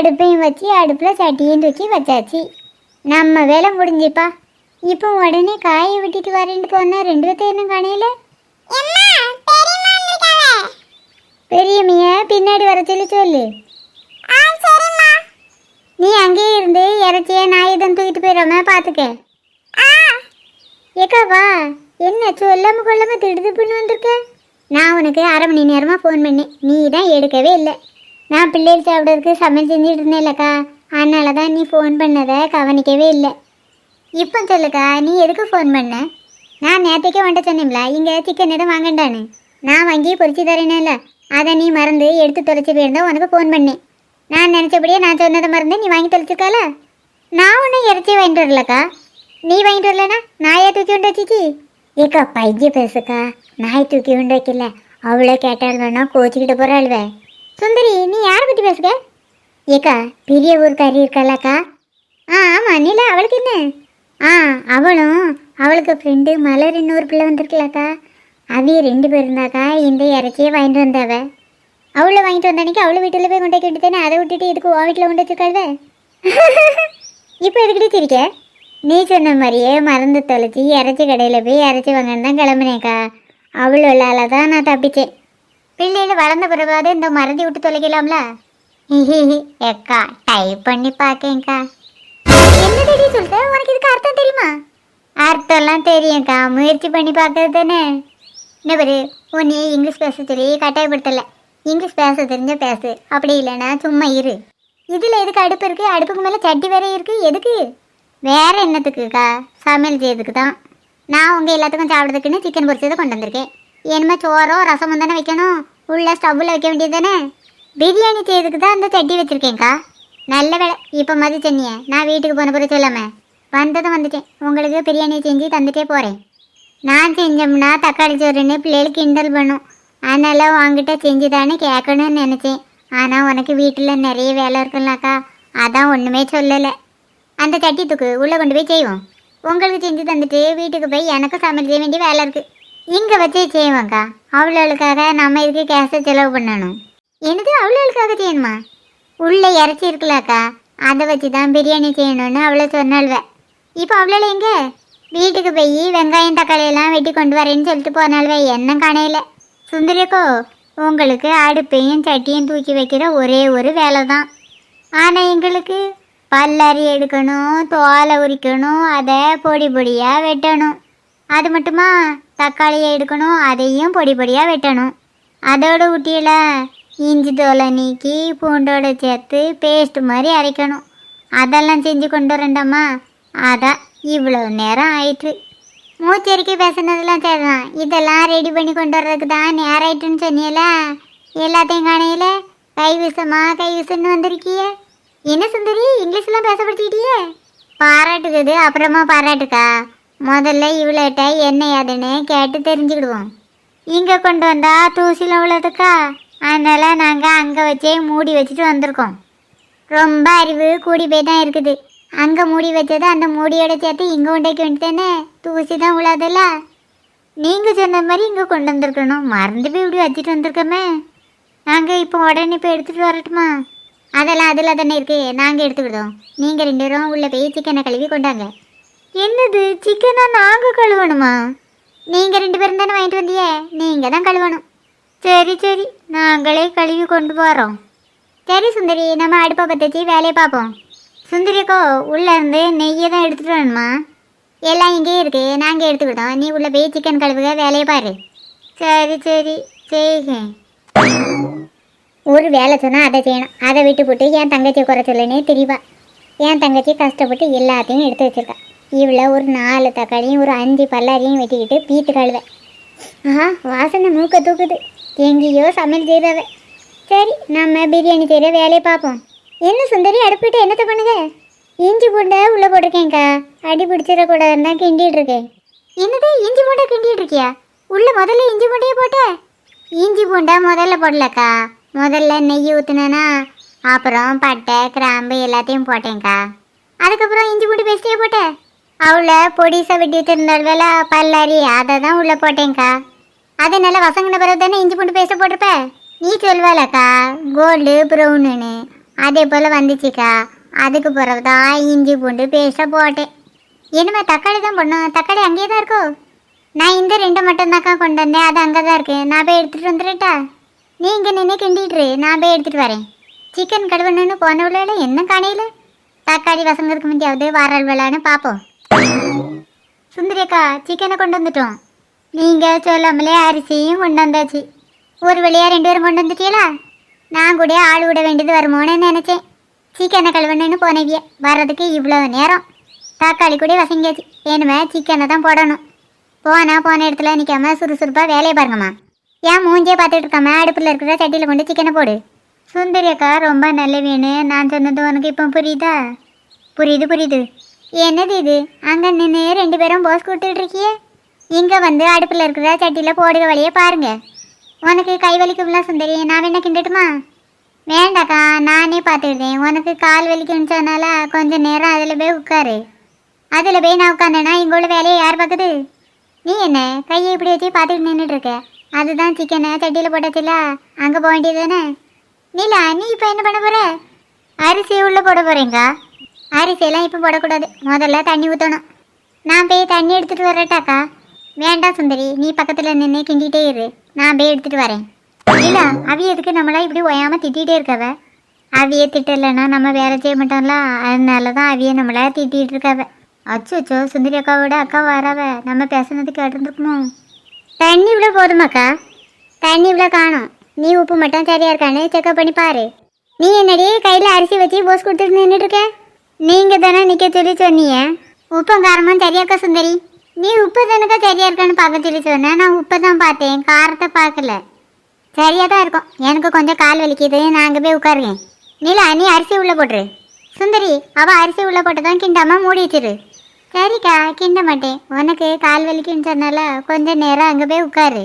அடுப்பையும் வச்சு அடுப்பில் சட்டியும் தூக்கி வச்சாச்சு. நம்ம வேலை முடிஞ்சுப்பா. இப்போ உடனே காயை விட்டுட்டு வரேன்ட்டு போனா ரெண்டு பேர்த்தையும் இன்னும் காணையில? பெரியம்மைய பின்னாடி வர சொல்லி சொல்லு. நீ அங்கேயே இருந்து இறைச்சிய நாய் தான் தூக்கிட்டு போயிடாம பார்த்துக்க ஏக்கா வா. என்ன சொல்லாம கொள்ளாம திடுதுப்புன்னு வந்திருக்க? நான் உனக்கு அரை மணி நேரமா ஃபோன் பண்ணேன். நீ தான் எடுக்கவே இல்லை. நான் பிள்ளைகள் சாப்பிட்றதுக்கு சமையல் செஞ்சுட்டு இருந்தேன்லக்கா. அதனால தான் நீ ஃபோன் பண்ணதை கவனிக்கவே இல்லை. இப்போ சொல்லுக்கா நீ எதுக்கு ஃபோன் பண்ண? நான் நேற்றுக்கே வந்துட்டு சொன்னேன்ல இங்கே சிக்கன் எதுவும் வாங்கண்டானு நான் வாங்கி பொரிச்சு தரேனேல அதை நீ மறந்து எடுத்து தொலைச்சி போயிருந்தா உனக்கு ஃபோன் பண்ணேன். நான் நினச்சபடியே நான் சொன்னதை மறந்து நீ வாங்கி தொலைச்சிருக்கால நான் ஒன்றும் இறைச்சி வாங்கிட்டு வரலக்கா. நீ வாங்கிட்டு வரலனா நாயை தூக்கி உண்டு வச்சிச்சி ஏக்கா பைஜி பேசுக்கா. நாய் தூக்கி உண்டு வைக்கல அவ்வளோ கேட்டால் வேணா கோச்சிக்கிட்டு போகிறாள்வே சுந்தரி நீ யாரை பற்றி பேசுக? ஏக்கா பெரிய ஊருக்காரி இருக்காளக்கா? ஆ ஆமாம் நிலா அவளுக்கு என்ன? ஆ அவளும் அவளுக்கு ஃப்ரெண்டு மலர் இன்னொரு பிள்ளை வந்திருக்கலாக்கா அவிய ரெண்டு பேர் இருந்தாக்கா இந்த இறைச்சியே வாங்கிட்டு வந்தாவ. அவளை வாங்கிட்டு வந்தானிக்கு அவளை வீட்டில் போய் கொண்டே வைக்க தானே அதை விட்டுட்டு இதுக்கு உன் வீட்டில் கொண்டு வச்சிருக்காள்வே? இப்போ எதுக்கிட்டே சிரிக்க? நீ சொன்ன மாதிரியே மறந்து தொலைச்சி இறைச்சி கடையில் போய் இறச்சி வாங்கன்னு தான் கிளம்புனேக்கா. அவளோளால தான் நான் தப்பிச்சேன். பிள்ளைகள் வளர்ந்த பிறகாவது இந்த மறந்து விட்டு தொலைக்கலாம்ல? எக்கா டைப் பண்ணி பார்க்கேங்க்கா என்னடி சொல்லிட்டு உனக்கு இதுக்கு அர்த்தம் தெரியுமா? அர்த்தம்லாம் தெரியும்க்கா. முயற்சி பண்ணி பார்க்கறது தானே. என்ன பாரு உன்னை இங்கிலீஷ் பேச சொல்லி கட்டாயப்படுத்தலை. இங்கிலீஷ் பேச தெரிஞ்ச பேசு. அப்படி இல்லைன்னா சும்மா இரு. இதில் எதுக்கு அடுப்பு இருக்கு? அடுப்புக்கு மேலே சட்டி வேற இருக்கு. எதுக்கு? வேற என்னத்துக்குக்கா? சமையல் செய்யறதுக்கு தான். நான் உங்கள் எல்லாத்துக்கும் சாப்பிட்றதுக்குன்னு சிக்கன் பொரிச்சதை கொண்டு வந்திருக்கேன். என்னமே சோறோ ரசமும் தானே வைக்கணும். உள்ள ஸ்டவ்வில் வைக்க வேண்டியது தானே பிரியாணி செய்யறதுக்கு தான் அந்த சட்டி வச்சுருக்கேன்க்கா. நல்ல வேலை இப்போ மதி சென்னியே. நான் வீட்டுக்கு போன பிறகு சொல்லாமல் வந்ததும் வந்துட்டேன். உங்களுக்கு பிரியாணி செஞ்சு தந்துட்டே போகிறேன் நான் செஞ்சோம்னா தக்காளி சோறுன்னு பிள்ளைகளுக்கு கிண்டல் பண்ணும். அதனால் உங்ககிட்ட செஞ்சு தானே கேட்கணும்னு நினச்சேன். ஆனால் உனக்கு வீட்டில் நிறைய வேலை இருக்குல்லக்கா. அதான் ஒன்றுமே சொல்லலை. அந்த சட்டித்துக்கு தூக்கு உள்ளே கொண்டு போய் செய்வோம். உங்களுக்கு செஞ்சு தந்துட்டு வீட்டுக்கு போய் எனக்கு சமைக்க வேண்டிய வேலை இருக்குது இங்கே வச்சே செய்வாங்க்கா அவ்வளோளுக்காக நம்ம இதுக்கு கேஸை செலவு பண்ணணும். என்னது அவ்வளோளுக்காக செய்யணுமா? உள்ளே இறச்சி இருக்கலாக்கா அதை வச்சு தான் பிரியாணி செய்யணும்னு அவ்வளோ சொன்னாள்வ. இப்போ அவ்வளோ எங்கே? வீட்டுக்கு போய் வெங்காயம் தக்காளியெல்லாம் வெட்டி கொண்டு வரேன்னு சொல்லிட்டு போனாள்வே. என்ன காணையில? சுந்தரிக்கோ உங்களுக்கு அடுப்பையும் சட்டியும் தூக்கி வைக்கிற ஒரே ஒரு வேலை தான் ஆனால் எங்களுக்கு பல்லரி எடுக்கணும் தோலை உரிக்கணும் அதை பொடி பொடியாக வெட்டணும். அது மட்டுமா? தக்காளியை எடுக்கணும் அதையும் பொடி பொடியாக வெட்டணும். அதோட ஊட்டியில் இஞ்சி தோலை நீக்கி பூண்டோட சேர்த்து பேஸ்ட் மாதிரி அரைக்கணும். அதெல்லாம் செஞ்சு கொண்டு வரண்டாமா அதான் இவ்வளோ நேரம் ஆயிற்று. மூச்சரிக்கை பேசுனதெல்லாம் சரிதான். இதெல்லாம் ரெடி பண்ணி கொண்டு வர்றதுக்கு தான் நேரம் ஆயிட்டுன்னு சொன்னியல எல்லாத்தையும் காணையில கை விசமா கை விசன்னு வந்திருக்கிய. என்ன சுந்தரி இங்கிலீஷ்லாம் பேச படிச்சுக்கிட்டியே? பாராட்டுக்குது அப்புறமா பாராட்டுக்கா? முதல்ல இவ்வளோட்ட என்ன ஏதுன்னு கேட்டு தெரிஞ்சுக்கிடுவோம். இங்கே கொண்டு வந்தா தூசியில் உள்ளதுக்கா அதனால் நாங்கள் அங்கே வச்சே மூடி வச்சுட்டு வந்திருக்கோம். ரொம்ப அறிவு கூடி போய் தான் இருக்குது. அங்கே மூடி வச்சது அந்த மூடியோட சேர்த்து இங்கே உண்டாக்கி வேண்டியதானே தூசி தான் உள்ளதில்ல நீங்கள் சொன்ன மாதிரி இங்கே கொண்டு வந்திருக்கணும். மறந்து போய் இப்படி வச்சுட்டு வந்திருக்கோமே. நாங்கள் இப்போ உடனே இப்போ எடுத்துகிட்டு வரட்டுமா? அதெல்லாம் அதில் தானே இருக்கு. நாங்கள் எடுத்துக்கிட்டோம் நீங்கள் ரெண்டு பேரும் உள்ளே போய் சிக்கனை கழுவி கொண்டாங்க என்னது சிக்கனை நாங்கள் கழுவணுமா? நீங்கள் ரெண்டு பேரும் தானே வாங்கிட்டு வந்தியே? நீங்கள் தான் கழுவணும். சரி சரி நாங்களே கழுவி கொண்டு போகிறோம் சரி சுந்தரி நம்ம அடுப்பை பற்றி வேலையை பார்ப்போம். சுந்தரிக்கோ உள்ளேருந்து நெய்யை தான் எடுத்துகிட்டு வரணுமா? எல்லாம் இங்கேயே இருக்கு நாங்கள் எடுத்துக்கிட்டோம் நீ உள்ளே போய் சிக்கன் கழுவுக வேலையை பாரு. சரி சரி செய்க ஒரு வேலை சொன்னால் அதை செய்யணும். அதை விட்டு போட்டு என் தங்கச்சியை குறை சொல்லனே தெரியவா என் தங்கச்சி கஷ்டப்பட்டு எல்லாத்தையும் எடுத்து வச்சிருக்கா. இவ்வளோ ஒரு நாலு தக்காளியும் ஒரு அஞ்சு பல்லாரியும் வெட்டிக்கிட்டு பீத்து கழுவேன் ஆஹா வாசனை மூக்க தூக்குது. எங்கேயோ சமையல் செய்கிறவ சரி நம்ம பிரியாணி செய்கிற வேலையை பார்ப்போம். என்ன சுந்தரி அடுப்பிட்டு என்னத்தை பண்ணுங்க இஞ்சி பூண்டை உள்ளே போட்டிருக்கேன்க்கா. அடி பிடிச்சிடக்கூடாதுன்னு தான் கிண்டிகிட்டு இருக்கேன். என்னது இஞ்சி பூண்டை கிண்டிட்டு இருக்கியா? முதல்ல இஞ்சி பூண்டையே போட்ட. இஞ்சி பூண்டை முதல்ல போடலக்கா. முதல்ல நெய் ஊற்றுனேன்னா அப்புறம் பட்டை கிராம்பு எல்லாத்தையும் போட்டேன்க்கா. அதுக்கப்புறம் இஞ்சி பூண்டு பேஸ்டே போட்டேன் அவளை பொடிசா வெட்டிட்டு வச்சிருந்தாள் பல்லாரி அதை தான் உள்ளே போட்டேன்க்கா. அது நல்லா வசங்கின பிறகு தானே இஞ்சி பூண்டு பேஸ்ட் போட்டிருப்ப? நீ சொல்வாளக்கா கோல்டு ப்ரௌனுன்னு. அதே போல் வந்துச்சுக்கா. அதுக்கு பிறகு தான் இஞ்சி பூண்டு பேஸ்ட்டை போட்டேன். என்னம்மா தக்காளி தான் போடணும்? தக்காளி அங்கேயே தான் இருக்கோ? நான் இந்த ரெண்டு மட்டும்தாக்கா கொண்டு வந்தேன். அது அங்கே தான் இருக்கு. நான் போய் எடுத்துகிட்டு வந்துடுட்டா நீ இங்கே நின்று கிண்டிட்டுரு நான் போய் எடுத்துகிட்டு வரேன். சிக்கன் கழுவணுன்னு போனவளோட என்ன காணையில்? தக்காளி வசங்கிறதுக்கு முந்தியாவது வாரல் விளான்னு பார்ப்போம் சுந்தரி அக்கா சிக்கனை கொண்டு வந்துட்டோம். நீங்கள் சொல்லாமலே அரிசியும் கொண்டு வந்தாச்சு. ஒரு வழியாக ரெண்டு பேரும் கொண்டு வந்துட்டீங்களா? நான் கூட ஆள் விட வேண்டியது வருமோன்னு நினச்சேன். சிக்கனை கழுவணுன்னு போனவிய வர்றதுக்கு இவ்வளோ நேரம். தக்காளி கூட வசங்கியாச்சு வேணுமே சிக்கனை தான் போடணும். போனா போன இடத்துல நிற்காம சுறுசுறுப்பாக வேலையை பாருங்கம்மா. ஏன் மூஞ்சே பார்த்துட்டு இருக்காம அடுப்பில் இருக்கிற சட்டியில் கொண்டு சிக்கனை போடு. சுந்தரி அக்கா ரொம்ப நல்ல வேணு. நான் சொன்னது உனக்கு இப்போ புரியுதா? புரியுது புரியுது. என்னது இது? அங்கே நின்று ரெண்டு பேரும் போஸ் கொடுத்துட்டு இருக்கியே? இங்கே வந்து அடுப்பில் இருக்கிற சட்டியில் போடுகிற வழியை பாருங்க. உனக்கு கை வலிக்கும்ல சுந்தரி நான் வேணா கிண்டட்டுமா? வேண்டாக்கா நானே பார்த்துக்கிட்டேன் உனக்கு கால் வலிக்குன்னு சொன்னால கொஞ்சம் நேரம் அதில் போய் உட்காரு. அதில் போய் நான் உட்காந்தேன்னா இங்கே உள்ள வேலையை யார் பார்க்குது? நீ என்ன கையை இப்படி வச்சு பார்த்துட்டு நின்றுட்டு இருக்க? அதுதான் சிக்கனை சட்டியில் போட்டாச்சுல அங்கே போக வேண்டியது தானே? நீலா நீ இப்போ என்ன பண்ண போகிற அரிசி உள்ளே போட போகிறேங்க்கா அரிசியெல்லாம் இப்போ போடக்கூடாது. முதல்ல தண்ணி ஊற்றணும் நான் போய் தண்ணி எடுத்துகிட்டு வரட்டாக்கா? வேண்டாம் சுந்தரி நீ பக்கத்தில் நின்று கிண்டிகிட்டே இரு. நான் போய் எடுத்துகிட்டு வரேன். இல்லை அவிய எதுக்கு நம்மளா இப்படி ஒயாமல் திட்டிகிட்டே இருக்கவ? அவிய திட்டலைன்னா நம்ம வேலை செய்ய மாட்டோம்ல. அதனால தான் அவிய நம்மள திட்டிகிட்டு இருக்கவ. அச்சு அச்சோ சுந்தரி அக்காவோட அக்கா வராவ. நம்ம பேசுனது கேட்டுருந்துருக்குமோ? தண்ணி இவ்வளோ போதுமாக்கா? தண்ணி இவ்வளோ காணும். நீ உப்பு மட்டும் சரியாக இருக்கான்னு செக்அப் பண்ணி பாரு. நீ என்னடி கையில் அரிசி வச்சு போஸ் கொடுத்துட்டு நின்றுட்டு இருக்க? நீங்கள் தானே நிற்க சொல்லி சொன்னீங்க? உப்பும் காரமும் சரியாக்கா சுந்தரி. நீ உப்பு தானக்கா சரியா இருக்கான்னு பார்க்க சொல்லி சொன்னேன் நான் உப்பை தான் பார்த்தேன். காரத்தை பார்க்கல. சரியாக தான் இருக்கும். எனக்கு கொஞ்சம் கால் வலிக்குது. நான் அங்கே போய் உட்காருங்க. நீலா நீ அரிசி உள்ளே போட்டுரு. சுந்தரி அவள் அரிசி உள்ளே போட்டு தான் கிண்டாம மூடி வச்சிரு. சரிக்கா கிண்ட மாட்டேன். உனக்கு கால் வலிக்குன்னு சொன்னால கொஞ்சம் நேரம் அங்கே போய் உட்காரு.